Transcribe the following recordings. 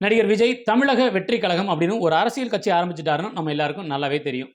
நடிகர் விஜய் தமிழக வெற்றி கழகம் அப்படின்னு ஒரு அரசியல் கட்சி ஆரம்பிச்சிட்டாருன்னு நம்ம எல்லாருக்கும் நல்லாவே தெரியும்.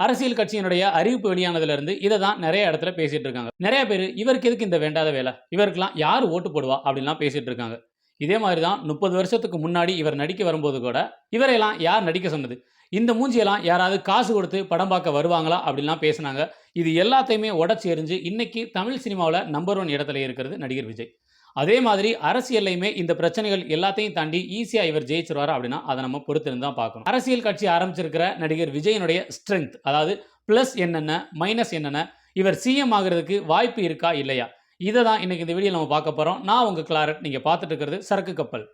அரசியல் கட்சியினுடைய அறிவிப்பு வெளியானதுலேருந்து இதை தான் நிறைய இடத்துல பேசிகிட்டு இருக்காங்க. நிறைய பேர் இவருக்கு எதுக்கு இந்த வேண்டாத வேலை? இவருக்கெல்லாம் யார் ஓட்டு போடுவா? அப்படின்லாம் பேசிகிட்டு இருக்காங்க. இதே மாதிரி தான் முப்பது வருஷத்துக்கு முன்னாடி இவர் நடிக்க வரும்போது கூட இவரையெல்லாம் யார் நடிக்க சொன்னது? இந்த மூஞ்சியெல்லாம் யாராவது காசு கொடுத்து படம் பார்க்க வருவாங்களா? அப்படின்லாம் பேசினாங்க. இது எல்லாத்தையுமே உடச்சி எறிஞ்சு இன்னைக்கு தமிழ் சினிமாவில் நம்பர் ஒன் இடத்துல இருக்கிறது நடிகர் விஜய். அதே மாதிரி அரசியல்லையுமே இந்த பிரச்சனைகள் எல்லாத்தையும் தாண்டி ஈஸியாக இவர் ஜெயிச்சிருவார் அப்படின்னா அதை நம்ம பொறுத்திருந்து தான் பார்க்கணும். அரசியல் கட்சி ஆரம்பிச்சிருக்கிற நடிகர் விஜயனுடைய ஸ்ட்ரென்த் அதாவது ப்ளஸ் என்னென்ன மைனஸ் என்னென்ன இவர் சிஎம் ஆகிறதுக்கு வாய்ப்பு இருக்கா இல்லையா? இதை தான் இன்னைக்கு இந்த வீடியோ நம்ம பார்க்க போகிறோம் நான் உங்கள் கிளாரட். நீங்கள் பார்த்துட்டு இருக்கிறது சரக்கு கப்பல்.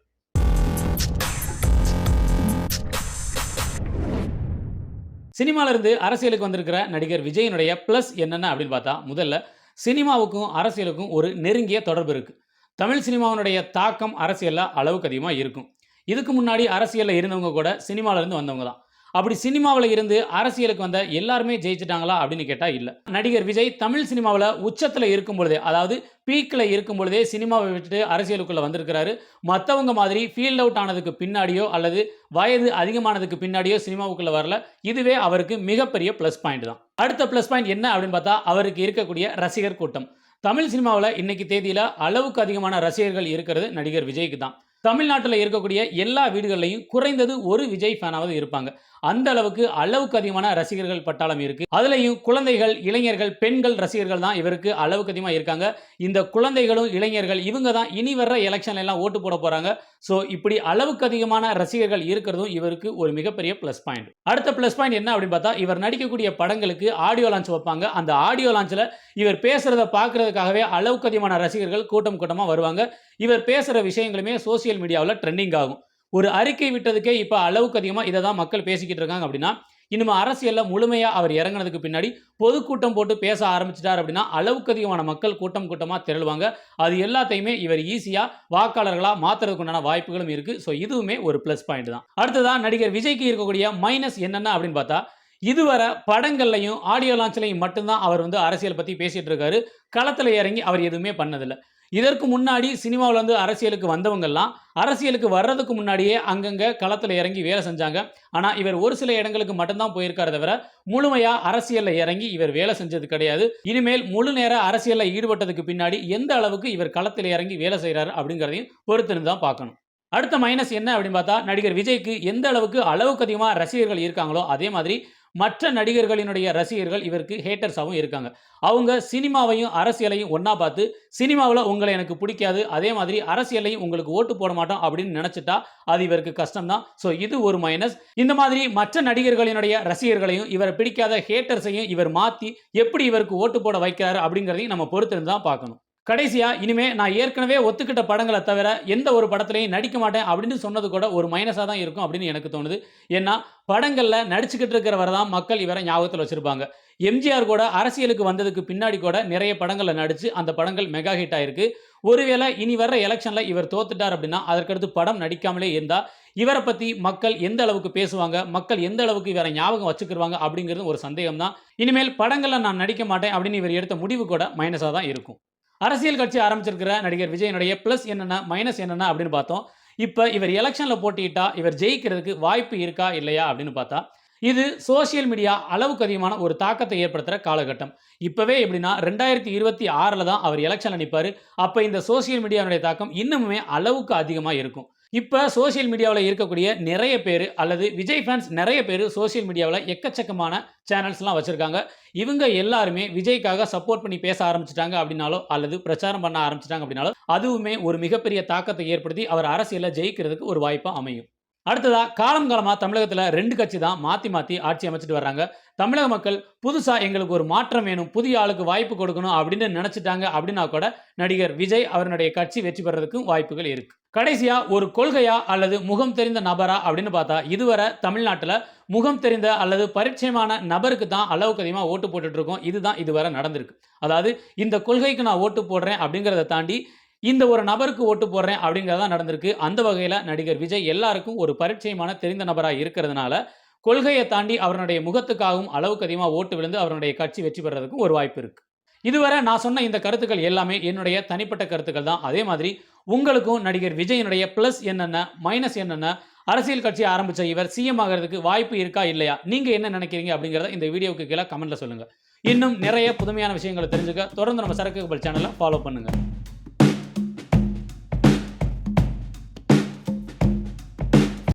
சினிமாவிலிருந்து அரசியலுக்கு வந்திருக்கிற நடிகர் விஜயனுடைய ப்ளஸ் என்னென்ன அப்படின்னு பார்த்தா முதல்ல சினிமாவுக்கும் அரசியலுக்கும் ஒரு நெருங்கிய தொடர்பு இருக்குது தமிழ் சினிமாவினுடைய தாக்கம் அரசியலில் அளவுக்கு அதிகமாக இருக்கும். இதுக்கு முன்னாடி அரசியலில் இருந்தவங்க கூட சினிமாவிலேருந்து வந்தவங்க தான். அப்படி சினிமாவில் இருந்து அரசியலுக்கு வந்த எல்லாருமே ஜெயிச்சிட்டாங்களா அப்படின்னு கேட்டால் இல்லை. நடிகர் விஜய் தமிழ் சினிமாவில் உச்சத்தில் இருக்கும் பொழுதே அதாவது பீக்கில் இருக்கும் பொழுதே சினிமாவை விட்டுட்டு அரசியலுக்குள்ளே வந்திருக்கிறாரு. மற்றவங்க மாதிரி ஃபீல்ட் அவுட் ஆனதுக்கு பின்னாடியோ அல்லது வயது அதிகமானதுக்கு பின்னாடியோ சினிமாவுக்குள்ளே வரல. இதுவே அவருக்கு மிகப்பெரிய ப்ளஸ் பாயிண்ட் தான். அடுத்த ப்ளஸ் பாயிண்ட் என்ன அப்படின்னு பார்த்தா அவருக்கு இருக்கக்கூடிய ரசிகர் கூட்டம். தமிழ் சினிமாவில் இன்னைக்கு தேதியில் அளவுக்கு அதிகமான ரசிகர்கள் இருக்கிறது நடிகர் விஜய்க்கு தான். தமிழ்நாட்டில் இருக்கக்கூடிய எல்லா வீடுகள்லையும் குறைந்தது ஒரு விஜய் ஃபேனாவது இருப்பாங்க. அந்த அளவுக்கு அளவுக்கு அதிகமான ரசிகர்கள் பட்டாளம் இருக்கு. அதுலயும் குழந்தைகள் இளைஞர்கள் பெண்கள் ரசிகர்கள் தான் இவருக்கு அளவுக்கு அதிகமாக இருக்காங்க. இந்த குழந்தைகளும் இளைஞர்கள் இவங்க தான் இனி வர்ற எலெக்ஷன்ல எல்லாம் ஓட்டு போட போறாங்க. ஸோ இப்படி அளவுக்கு அதிகமான ரசிகர்கள் இருக்கிறதும் இவருக்கு ஒரு மிகப்பெரிய ப்ளஸ் பாயிண்ட் அடுத்த ப்ளஸ் பாயிண்ட் என்ன அப்படின்னு பார்த்தா இவர் நடிக்கக்கூடிய படங்களுக்கு ஆடியோ லான்ச் வைப்பாங்க. அந்த ஆடியோ லான்ச்சில் இவர் பேசுறத பார்க்கறதுக்காகவே அளவுக்கு அதிகமான ரசிகர்கள் கூட்டம் கூட்டமாக வருவாங்க. இவர் பேசுகிற விஷயங்களுமே சோசியல் மீடியாவில் ட்ரெண்டிங் ஆகும். ஒரு அறிக்கை விட்டதுக்கே இப்போ அளவுக்கு அதிகமாக இதை தான் மக்கள் பேசிக்கிட்டு இருக்காங்க அப்படின்னா இனிமே அரசியலில் முழுமையாக அவர் இறங்குனதுக்கு பின்னாடி பொதுக்கூட்டம் போட்டு பேச ஆரம்பிச்சிட்டார் அப்படின்னா அளவுக்கு அதிகமான மக்கள் கூட்டம் கூட்டமாக திரளுவாங்க. அது எல்லாத்தையுமே இவர் ஈஸியாக வாக்காளர்களாக மாற்றுறதுக்கு உண்டான வாய்ப்புகளும் இருக்குது ஸோ இதுவுமே ஒரு ப்ளஸ் பாயிண்ட் தான். அடுத்ததான் நடிகர் விஜய்க்கு இருக்கக்கூடிய மைனஸ் என்னென்ன அப்படின்னு பார்த்தா இதுவரை படங்கள்லையும் ஆடியோ லான்ச்லையும் மட்டும்தான் அவர் வந்து அரசியல் பற்றி பேசிகிட்டு இருக்காரு. களத்தில் இறங்கி அவர் எதுவுமே பண்ணதில்லை. இதற்கு முன்னாடி சினிமாவில் வந்து அரசியலுக்கு வந்தவங்கெல்லாம் அரசியலுக்கு வர்றதுக்கு முன்னாடியே அங்கங்கே களத்தில் இறங்கி வேலை செஞ்சாங்க. ஆனால் இவர் ஒரு சில இடங்களுக்கு மட்டும்தான் போயிருக்காரு தவிர முழுமையாக அரசியலில் இறங்கி இவர் வேலை செஞ்சது கிடையாது. இனிமேல் முழு நேர அரசியலில் ஈடுபட்டதுக்கு பின்னாடி எந்த அளவுக்கு இவர் களத்தில் இறங்கி வேலை செய்கிறாரு அப்படிங்கிறதையும் பொறுத்திருந்து தான் பார்க்கணும். அடுத்த மைனஸ் என்ன அப்படின்னு பார்த்தா நடிகர் விஜய்க்கு எந்த அளவுக்கு அளவுக்கு அதிகமாக ரசிகர்கள் இருக்காங்களோ அதே மாதிரி மற்ற நடிகர்களினுடைய ரசிகர்கள் இவருக்கு ஹேட்டர்ஸாகவும் இருக்காங்க. அவங்க சினிமாவையும் அரசியலையும் ஒன்றா பார்த்து சினிமாவில் உங்களை எனக்கு பிடிக்காது அதே மாதிரி அரசியலையும் உங்களுக்கு ஓட்டு போட மாட்டோம் அப்படின்னு நினச்சிட்டா அது இவருக்கு கஷ்டம்தான். ஸோ இது ஒரு மைனஸ் இந்த மாதிரி மற்ற நடிகர்களினுடைய ரசிகர்களையும் இவரை பிடிக்காத ஹேட்டர்ஸையும் இவர் மாற்றி எப்படி இவருக்கு ஓட்டு போட வைக்கிறாரு அப்படிங்கிறதையும் நம்ம பொறுத்திருந்து தான் பார்க்கணும். கடைசியாக இனிமேல் நான் ஏற்கனவே ஒத்துக்கிட்ட படங்களை தவிர எந்த ஒரு படத்துலையும் நடிக்க மாட்டேன் அப்படின்னு சொன்னது கூட ஒரு மைனஸாக தான் இருக்கும் அப்படின்னு எனக்கு தோணுது. ஏன்னா படங்களில் நடிச்சுக்கிட்டு இருக்கிறவரை தான் மக்கள் இவரை ஞாபகத்தில் வச்சுருப்பாங்க. எம்ஜிஆர் கூட அரசியலுக்கு வந்ததுக்கு பின்னாடி கூட நிறைய படங்களில் நடித்து அந்த படங்கள் மெகா ஹிட் ஆயிருக்கு. ஒருவேளை இனி வர்ற எலெக்ஷனில் இவர் தோத்துட்டார் அப்படின்னா அதற்கடுத்து படம் நடிக்காமலே இருந்தால் இவரை பற்றி மக்கள் எந்த அளவுக்கு பேசுவாங்க மக்கள் எந்த அளவுக்கு இவரை ஞாபகம் வச்சுக்கிருவாங்க அப்படிங்கிறது ஒரு சந்தேகம் தான் இனிமேல் படங்களில் நான் நடிக்க மாட்டேன் அப்படின்னு இவர் எடுத்த முடிவு கூட மைனஸாக தான் இருக்கும். அரசியல் கட்சி ஆரம்பிச்சிருக்கிற நடிகர் விஜயனுடைய ப்ளஸ் என்னென்ன மைனஸ் என்னென்ன அப்படின்னு பார்த்தோம். இப்போ இவர் எலெக்ஷனில் போட்டியிட்டா இவர் ஜெயிக்கிறதுக்கு வாய்ப்பு இருக்கா இல்லையா அப்படின்னு பார்த்தா இது சோசியல் மீடியா அளவுக்கு அதிகமான ஒரு தாக்கத்தை ஏற்படுத்துகிற காலகட்டம். இப்போவே எப்படின்னா ரெண்டாயிரத்தி இருபத்தி ஆறில் தான் அவர் எலெக்ஷனில் நிற்பார் அப்போ இந்த சோசியல் மீடியாவுடைய தாக்கம் இன்னுமே அளவுக்கு அதிகமாக இருக்கும். இப்போ சோசியல் மீடியாவில் இருக்கக்கூடிய நிறைய பேர் அல்லது விஜய் ஃபேன்ஸ் நிறைய பேர் சோசியல் மீடியாவில் எக்கச்சக்கமான சேனல்ஸ்லாம் வச்சுருக்காங்க. இவங்க எல்லாருமே விஜய்க்காக சப்போர்ட் பண்ணி பேச ஆரம்பிச்சிட்டாங்க அப்படின்னாலோ அல்லது பிரச்சாரம் பண்ண ஆரம்பிச்சிட்டாங்க அப்படின்னாலோ அதுவுமே ஒரு மிகப்பெரிய தாக்கத்தை ஏற்படுத்தி அவர் அரசியலில் ஜெயிக்கிறதுக்கு ஒரு வாய்ப்பாக அமையும். அடுத்ததா காலம் காலமாக தமிழகத்தில் ரெண்டு கட்சி தான் மாற்றி மாற்றி ஆட்சி அமைச்சிட்டு வர்றாங்க. தமிழக மக்கள் புதுசாக எங்களுக்கு ஒரு மாற்றம் வேணும் புதிய ஆளுக்கு வாய்ப்பு கொடுக்கணும் அப்படின்னு நினச்சிட்டாங்க அப்படின்னா கூட நடிகர் விஜய் அவருடைய கட்சி வெற்றி பெறதுக்கும் வாய்ப்புகள் இருக்கு. கடைசியா ஒரு கொள்கையா அல்லது முகம் தெரிந்த நபரா அப்படின்னு பார்த்தா இதுவரை தமிழ்நாட்டில் முகம் தெரிந்த அல்லது பரிச்சயமான நபருக்கு தான் அளவுக்கு அதிகமாக ஓட்டு போட்டுட்ருக்கோம். இதுதான் இதுவரை நடந்திருக்கு. அதாவது இந்த கொள்கைக்கு நான் ஓட்டு போடுறேன் அப்படிங்கிறத தாண்டி இந்த ஒரு நபருக்கு ஓட்டு போடுறேன் அப்படிங்கிறதா நடந்திருக்கு. அந்த வகையில் நடிகர் விஜய் எல்லாருக்கும் ஒரு பரிச்சயமான தெரிந்த நபராக இருக்கிறதுனால கொள்கையை தாண்டி அவருடைய முகத்துக்காகவும் அளவுக்கு அதிகமாக ஓட்டு விழுந்து அவருடைய கட்சி வெற்றி பெறதுக்கும் ஒரு வாய்ப்பு இருக்குது இதுவரை நான் சொன்ன இந்த கருத்துக்கள் எல்லாமே என்னுடைய தனிப்பட்ட கருத்துக்கள் தான். அதே மாதிரி உங்களுக்கும் நடிகர் விஜயனுடைய ப்ளஸ் என்னென்ன மைனஸ் என்னென்ன அரசியல் கட்சி ஆரம்பித்த இவர் சிஎம் ஆகிறதுக்கு வாய்ப்பு இருக்கா இல்லையா? நீங்கள் என்ன நினைக்கிறீங்க அப்படிங்கிறத இந்த வீடியோவுக்கு கீழே கமெண்ட்டில் சொல்லுங்கள் இன்னும் நிறைய புதுமையான விஷயங்களை தெரிஞ்சுக்க தொடர்ந்து நம்ம சரக்கு கப்பல் சேனலை ஃபாலோ பண்ணுங்கள்